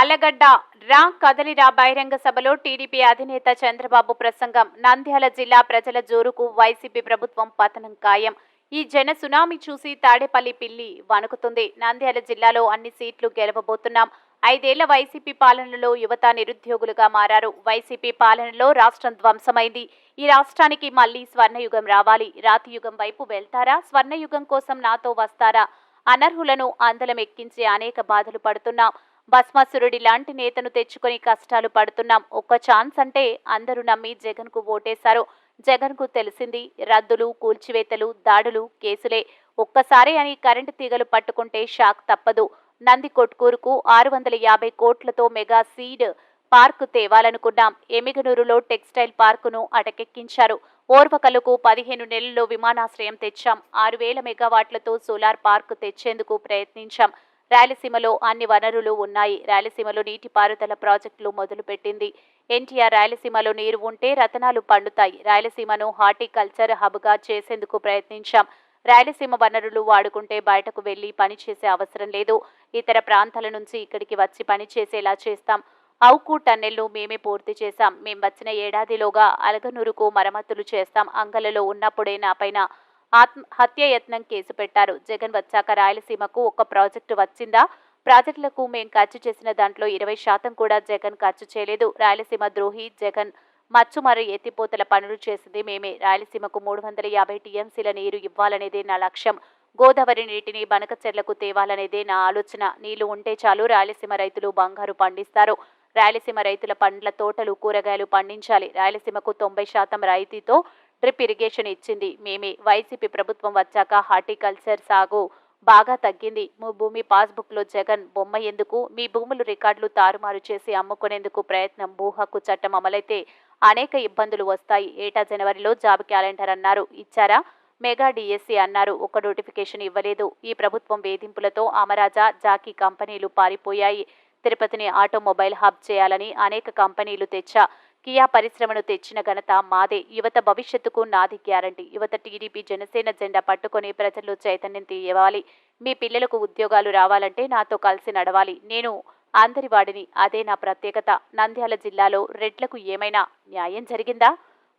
ఆలగడ్డ రా కదలిరా బహిరంగ సభలో టీడీపీ అధినేత చంద్రబాబు ప్రసంగం. నంద్యాల జిల్లా ప్రజల జోరుకు వైసీపీ ప్రభుత్వం పతనం ఖాయం. ఈ జన సునామీ చూసి తాడేపల్లి పిల్లి వణుకుతుంది. నంద్యాల జిల్లాలో అన్ని సీట్లు గెలవబోతున్నాం. ఐదేళ్ళ వైసీపీ పాలనలో యువత నిరుద్యోగులుగా మారారు. వైసీపీ పాలనలో రాష్ట్రం ధ్వంసమైంది. ఈ రాష్ట్రానికి మళ్ళీ స్వర్ణయుగం రావాలి. రాతియుగం వైపు వెళ్తారా? స్వర్ణయుగం కోసం నాతో వస్తారా? అనర్హులను అందలం ఎక్కించి అనేక బాధలు పడుతున్నాం. భస్మాసురుడి లాంటి నేతను తెచ్చుకొని కష్టాలు పడుతున్నాం. ఒక్క ఛాన్స్ అంటే అందరూ నమ్మి జగన్కు ఓటేశారు. జగన్కు తెలిసింది రద్దులు కూల్చివేతలు దాడులు కేసులే. ఒక్కసారి అని కరెంటు తీగలు పట్టుకుంటే షాక్ తప్పదు. నంది కొట్కూరుకు ఆరు వందల యాభై కోట్లతో మెగా సీడ్ పార్క్ తేవాలనుకున్నాం. ఎమిగనూరులో టెక్స్టైల్ పార్కును అటకెక్కించారు. ఓర్వకలకు పదిహేను నెలల్లో విమానాశ్రయం తెచ్చాం. ఆరు వేల మెగావాట్లతో సోలార్ పార్క్ తెచ్చేందుకు ప్రయత్నించాం. రాయలసీమలో అన్ని వనరులు ఉన్నాయి. రాయలసీమలో నీటిపారుదల ప్రాజెక్టులు మొదలుపెట్టింది. ఎన్టీఆర్ రాయలసీమలో నీరు ఉంటే రతనాలు పండుతాయి. రాయలసీమను హార్టికల్చర్ హబ్గా చేసేందుకు ప్రయత్నించాం. రాయలసీమ వనరులు వాడుకుంటే బయటకు వెళ్ళి పనిచేసే అవసరం లేదు. ఇతర ప్రాంతాల నుంచి ఇక్కడికి వచ్చి పని చేసేలా చేస్తాం. అవుకు టన్నెల్ను మేమే పూర్తి చేశాం. మేం వచ్చిన ఏడాదిలోగా అలగనూరుకు మరమ్మతులు చేస్తాం. అంగలలో ఉన్నప్పుడే నా పైన ఆత్మ హత్యయత్నం కేసు పెట్టారు. జగన్ వచ్చాక రాయలసీమకు ఒక ప్రాజెక్టు వచ్చిందా? ప్రాజెక్టులకు మేం ఖర్చు చేసిన దాంట్లో ఇరవై శాతం కూడా జగన్ ఖర్చు చేయలేదు. రాయలసీమ ద్రోహి జగన్ మచ్చు మరో ఎత్తిపోతల పనులు చేసింది మేమే. రాయలసీమకు మూడు వందల యాభై టీఎంసీల నీరు ఇవ్వాలనేదే నా లక్ష్యం. గోదావరి నీటిని బనకచెర్లకు తేవాలనేదే నా ఆలోచన. నీళ్ళు ఉంటే చాలు రాయలసీమ రైతులు బంగారు పండిస్తారు. రాయలసీమ రైతుల పండ్ల తోటలు కూరగాయలు పండించాలి. రాయలసీమకు తొంభై శాతం రాయితీతో డ్రిప్ ఇరిగేషన్ ఇచ్చింది. మేమే వైసీపీ ప్రభుత్వం వచ్చాక హార్టికల్చర్ సాగు బాగా తగ్గింది. మీ భూమి పాస్బుక్లో జగన్ బొమ్మ ఎందుకు? మీ భూములు రికార్డులు తారుమారు చేసి అమ్ముకునేందుకు ప్రయత్నం భూ హక్కు చట్టం అమలైతే అనేక ఇబ్బందులు వస్తాయి. ఏటా జనవరిలో జాబ్ క్యాలెండర్ అన్నారు. ఇచ్చారా? మెగా డిఎస్సి అన్నారు. ఒక నోటిఫికేషన్ ఇవ్వలేదు. ఈ ప్రభుత్వం వేధింపులతో అమరాజా జాకీ కంపెనీలు పారిపోయాయి. తిరుపతిని ఆటోమొబైల్ హబ్ చేయాలని అనేక కంపెనీలు తెచ్చా. కియా పరిశ్రమను తెచ్చిన ఘనత మాదే. యువత భవిష్యత్తుకు నాది గ్యారంటీ. యువత టీడీపీ జనసేన జెండా పట్టుకొని ప్రజల్లో చైతన్యం తీయవాలి. మీ పిల్లలకు ఉద్యోగాలు రావాలంటే నాతో కలిసి నడవాలి. నేను అందరి వాడిని అదే నా ప్రత్యేకత. నంద్యాల జిల్లాలో రెడ్లకు ఏమైనా న్యాయం జరిగిందా?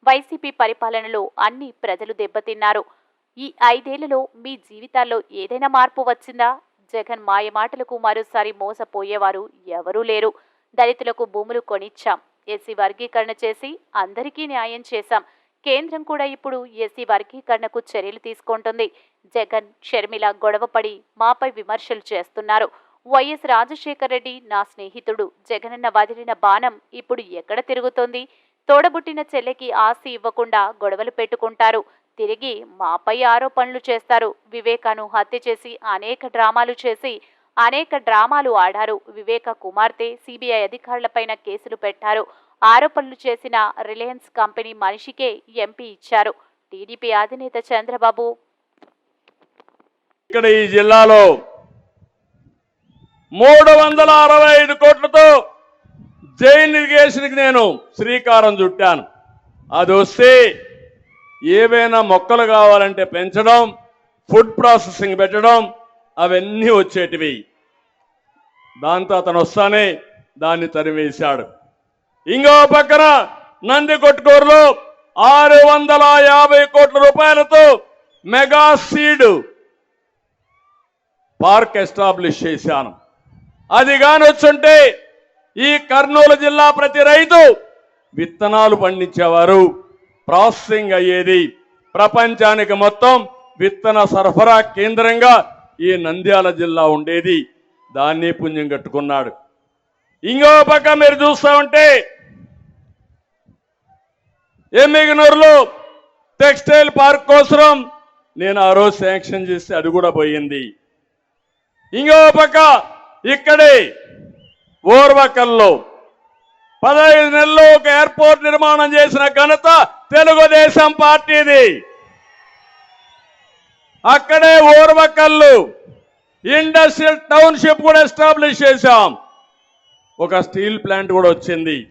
వైసీపీ పరిపాలనలో అన్ని ప్రజలు దెబ్బతిన్నారు. ఈ ఐదేళ్ళలో మీ జీవితాల్లో ఏదైనా మార్పు వచ్చిందా? జగన్ మాయ మాటలకు మరోసారి మోసపోయేవారు ఎవరూ లేరు. దళితులకు భూములు కొనిచ్చాం. ఎస్సీ వర్గీకరణ చేసి అందరికీ న్యాయం చేశాం. కేంద్రం కూడా ఇప్పుడు ఎస్సీ వర్గీకరణకు చర్యలు తీసుకుంటుంది. జగన్ షర్మిల గొడవపడి మాపై విమర్శలు చేస్తున్నారు. వైఎస్ రాజశేఖర రెడ్డి నా స్నేహితుడు. జగనన్న వదిలిన బాణం ఇప్పుడు ఎక్కడ తిరుగుతోంది? తోడబుట్టిన చెల్లెకి ఆస్తి ఇవ్వకుండా గొడవలు పెట్టుకుంటారు. తిరిగి మాపై ఆరోపణలు చేస్తారు. వివేకాను హత్య చేసి అనేక డ్రామాలు చేసి అనేక డ్రామాలు ఆడారు. వివేక కుమార్తె సిబిఐ అధికారులపైన కేసులు పెట్టారు. ఆరోపణలు చేసిన రిలయన్స్ కంపెనీ మనిషికే ఎంపీ ఇచ్చారు. టీడీపీ అధినేత చంద్రబాబు ఇక్కడ ఈ జిల్లాలో మూడు వందల అరవై ఐదు కోట్లతో జైన్ ఇరిగేషన్కి నేను శ్రీకారం చుట్టాను. అది వస్తే ఏవైనా మొక్కలు కావాలంటే పెంచడం ఫుడ్ ప్రాసెసింగ్ పెట్టడం అవన్నీ వచ్చేటివి. దాంతో అతను వస్తానే దాన్ని తరివేశాడు ఇంకో పక్కన నంది కొట్టుకూరులో ఆరు వందల యాభై కోట్ల రూపాయలతో మెగా సీడ్ పార్క్ ఎస్టాబ్లిష్ చేశాను. అది కానొచ్చుంటే ఈ కర్నూలు జిల్లా ప్రతి రైతు విత్తనాలు పండించేవారు. ప్రాసెసింగ్ అయ్యేది ప్రపంచానికి మొత్తం విత్తన సరఫరా కేంద్రంగా ఈ నంద్యాల జిల్లా ఉండేది. దాన్ని పుణ్యం కట్టుకున్నాడు. ఇంకో పక్క మీరు చూస్తా ఉంటే ఎమ్మిగనూరులో టెక్స్టైల్ పార్క్ కోసం నేను ఆ రోజు శాంక్షన్ చేస్తే అది కూడా పోయింది. ఇంకో పక్క ఇక్కడే ఓర్వకల్లో పదహైదు నెలల్లో ఒక ఎయిర్పోర్ట్ నిర్మాణం చేసిన ఘనత తెలుగుదేశం పార్టీది. అక్కడే ఓర్వకల్లు ఇండస్ట్రియల్ టౌన్షిప్ కూడా ఎస్టాబ్లిష్ చేశాం. ఒక స్టీల్ ప్లాంట్ కూడా వచ్చింది.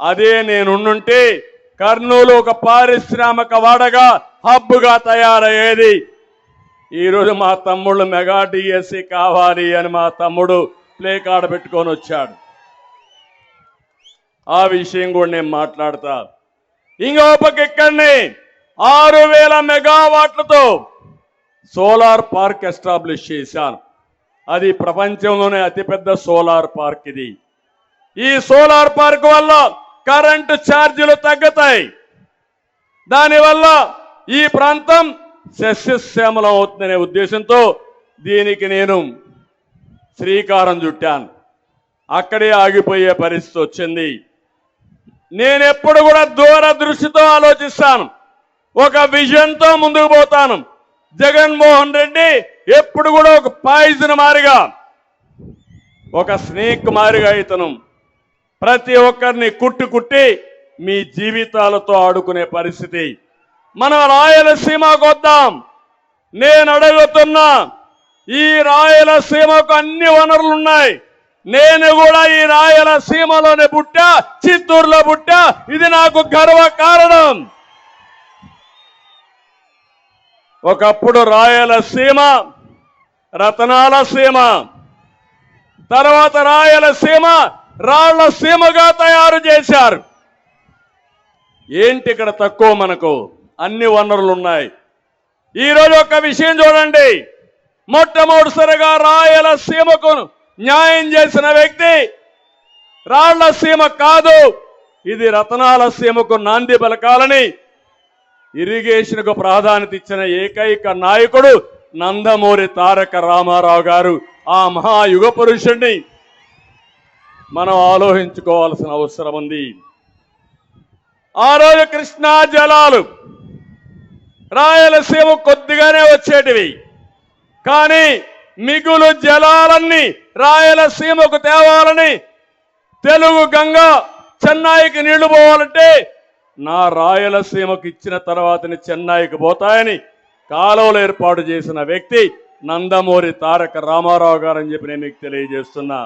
అదే నేనుంటే కర్నూలు ఒక పారిశ్రామిక వాడగా హబ్గా తయారయ్యేది. ఈరోజు మా తమ్ముళ్ళు మెగా డిఎస్సి కావాలి అని మా తమ్ముడు ప్లే కార్డ్ పెట్టుకొని వచ్చాడు. ఆ విషయం కూడా నేను మాట్లాడతా. ఇంకో పక్క ఇక్కడనే ఆరు వేల మెగావాట్లతో సోలార్ పార్క్ ఎస్టాబ్లిష్ చేశాను. అది ప్రపంచంలోనే అతిపెద్ద సోలార్ పార్క్ ఇది. ఈ సోలార్ పార్క్ వల్ల కరెంటు ఛార్జీలు తగ్గుతాయి. దానివల్ల ఈ ప్రాంతం సస్యశ్యామలం అవుతుందనే ఉద్దేశంతో దీనికి నేను శ్రీకారం చుట్టాను. అక్కడే ఆగిపోయే పరిస్థితి వచ్చింది. నేను ఎప్పుడు కూడా దూరదృష్టితో ఆలోచిస్తాను. ఒక విజన్తో ముందుకు పోతాను. జగన్మోహన్ రెడ్డి ఎప్పుడు కూడా ఒక పాయిజన్ మారిగా ఒక స్నేక్ మారిగా ఇతను. ప్రతి ఒక్కరిని కుట్టి కుట్టి మీ జీవితాలతో ఆడుకునే పరిస్థితి. మనం రాయలసీమకు వద్దాం. నేను అడుగుతున్నా ఈ రాయలసీమకు అన్ని వనరులు ఉన్నాయి. నేను కూడా ఈ రాయలసీమలోనే పుట్టా చిత్తూరులో పుట్టా. ఇది నాకు గర్వ కారణం ఒకప్పుడు రాయలసీమ రతనాల సీమ తర్వాత రాయలసీమ రాళ్ళ సీమగా తయారు చేశారు. ఏంటి ఇక్కడ తక్కువ మనకు? అన్ని వనరులు ఉన్నాయి ఈరోజు ఒక విషయం చూడండి. మొట్టమొదటిసారిగా రాయలసీమకు న్యాయం చేసిన వ్యక్తి రాళ్ళ సీమ కాదు. ఇది రతనాల సీమకు నాంది పలకాలని ఇరిగేషన్కు ప్రాధాన్యత ఇచ్చిన ఏకైక నాయకుడు నందమూరి తారక రామారావు గారు. ఆ మహాయుగ పురుషుణ్ణి మనం ఆలోచించుకోవాల్సిన అవసరం ఉంది. ఆ రోజు కృష్ణా జలాలు రాయలసీమ కొద్దిగానే వచ్చేటివి. కానీ మిగులు జలాలన్నీ రాయలసీమకు తేవాలని తెలుగు గంగ చెన్నైకి నీళ్ళు పోవాలంటే నా రాయలసీమకు ఇచ్చిన తర్వాతని చెన్నైకి పోతాయని కాలువలు ఏర్పాటు చేసిన వ్యక్తి నందమూరి తారక రామారావు గారు అని చెప్పి నేను మీకు తెలియజేస్తున్నా.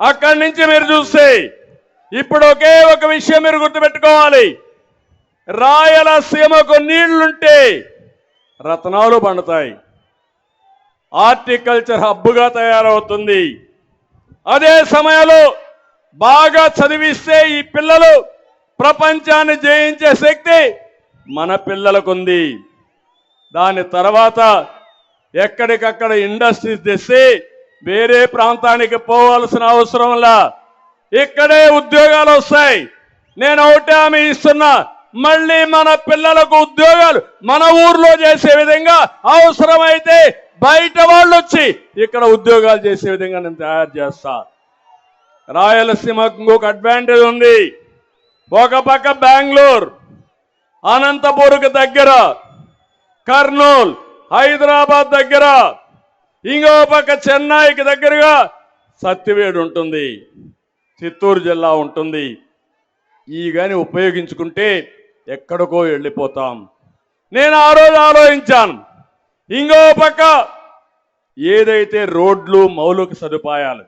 అక్కడి నుంచి మీరు చూస్తే ఇప్పుడు ఒకే ఒక విషయం మీరు గుర్తుపెట్టుకోవాలి. రాయలసీమకు నీళ్ళుంటే రత్నాలు పండుతాయి. హార్టికల్చర్ హబ్బుగా తయారవుతుంది. అదే సమయంలో బాగా చదివిస్తే ఈ పిల్లలు ప్రపంచాన్ని జయించే శక్తి మన పిల్లలకుంది. దాని తర్వాత ఎక్కడికక్కడ ఇండస్ట్రీస్ తెస్తే వేరే ప్రాంతానికి పోవాల్సిన అవసరంలా ఇక్కడే ఉద్యోగాలు వస్తాయి. నేను ఒకటే ఆమె ఇస్తున్నా మళ్ళీ మన పిల్లలకు ఉద్యోగాలు మన ఊర్లో చేసే విధంగా అవసరమైతే బయట వాళ్ళు వచ్చి ఇక్కడ ఉద్యోగాలు చేసే విధంగా నేను తయారు చేస్తాను రాయలసీమకు ఇంకొక అడ్వాంటేజ్ ఉంది. ఒక పక్క బెంగళూరు అనంతపూర్కి దగ్గర కర్నూల్ హైదరాబాద్ దగ్గర ఇంకో పక్క చెన్నైకి దగ్గరగా సత్యవేడు ఉంటుంది. చిత్తూరు జిల్లా ఉంటుంది. ఈ కానీ ఉపయోగించుకుంటే ఎక్కడికో వెళ్ళిపోతాం. నేను ఆ రోజు ఆలోచించాను. ఇంకో పక్క ఏదైతే రోడ్లు మౌలిక సదుపాయాలు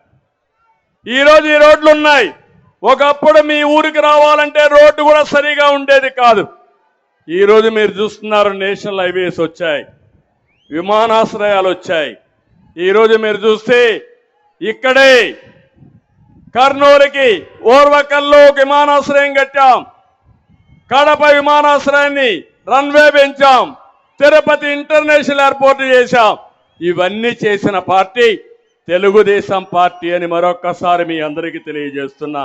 ఈరోజు ఈ రోడ్లు ఉన్నాయి. ఒకప్పుడు మీ ఊరికి రావాలంటే రోడ్డు కూడా సరిగా ఉండేది కాదు. ఈరోజు మీరు చూస్తున్నారు నేషనల్ హైవేస్ వచ్చాయి. విమానాశ్రయాలు వచ్చాయి. ఈరోజు మీరు చూస్తే ఇక్కడే కర్నూలుకి ఓర్వకల్లో ఒక విమానాశ్రయం కట్టాం. కడప విమానాశ్రయాన్ని రన్వే పెంచాం. తిరుపతి ఇంటర్నేషనల్ ఎయిర్పోర్ట్ చేశాం. ఇవన్నీ చేసిన పార్టీ తెలుగుదేశం పార్టీ అని మరొక్కసారి మీ అందరికీ తెలియజేస్తున్నా.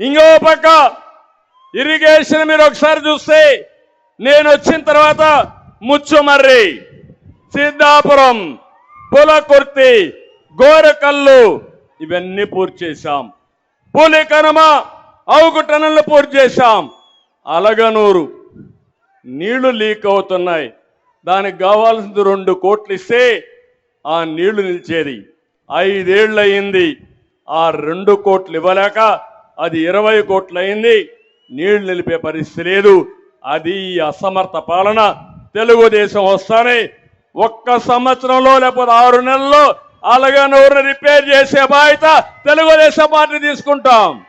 ఇంకో పక్క ఇరిగేషన్ మీరు ఒకసారి చూస్తే నేను వచ్చిన తర్వాత ముచ్చుమర్రి సిద్ధాపురం పులకుర్తి గోరకల్లు ఇవన్నీ పూర్తి చేశాం. పులి కనుమ అవుకుటనలు పూర్తి చేశాం. అలగనూరు నీళ్ళు లీక్ అవుతున్నాయి. దానికి కావాల్సింది రెండు కోట్లు ఇస్తే ఆ నీళ్ళు నిలిచేది. ఐదేళ్ళు అయింది ఆ రెండు కోట్లు ఇవ్వలేక అది ఇరవై కోట్లు అయింది నీళ్ళు నిలిపే పరిస్థితి లేదు. అది అసమర్థ పాలన. తెలుగుదేశం వస్తానే ఒక్క సంవత్సరంలో లేకపోతే ఆరు నెలల్లో అలాగే నూరుని రిపేర్ చేసే బాధ్యత తెలుగుదేశం పార్టీ తీసుకుంటాం.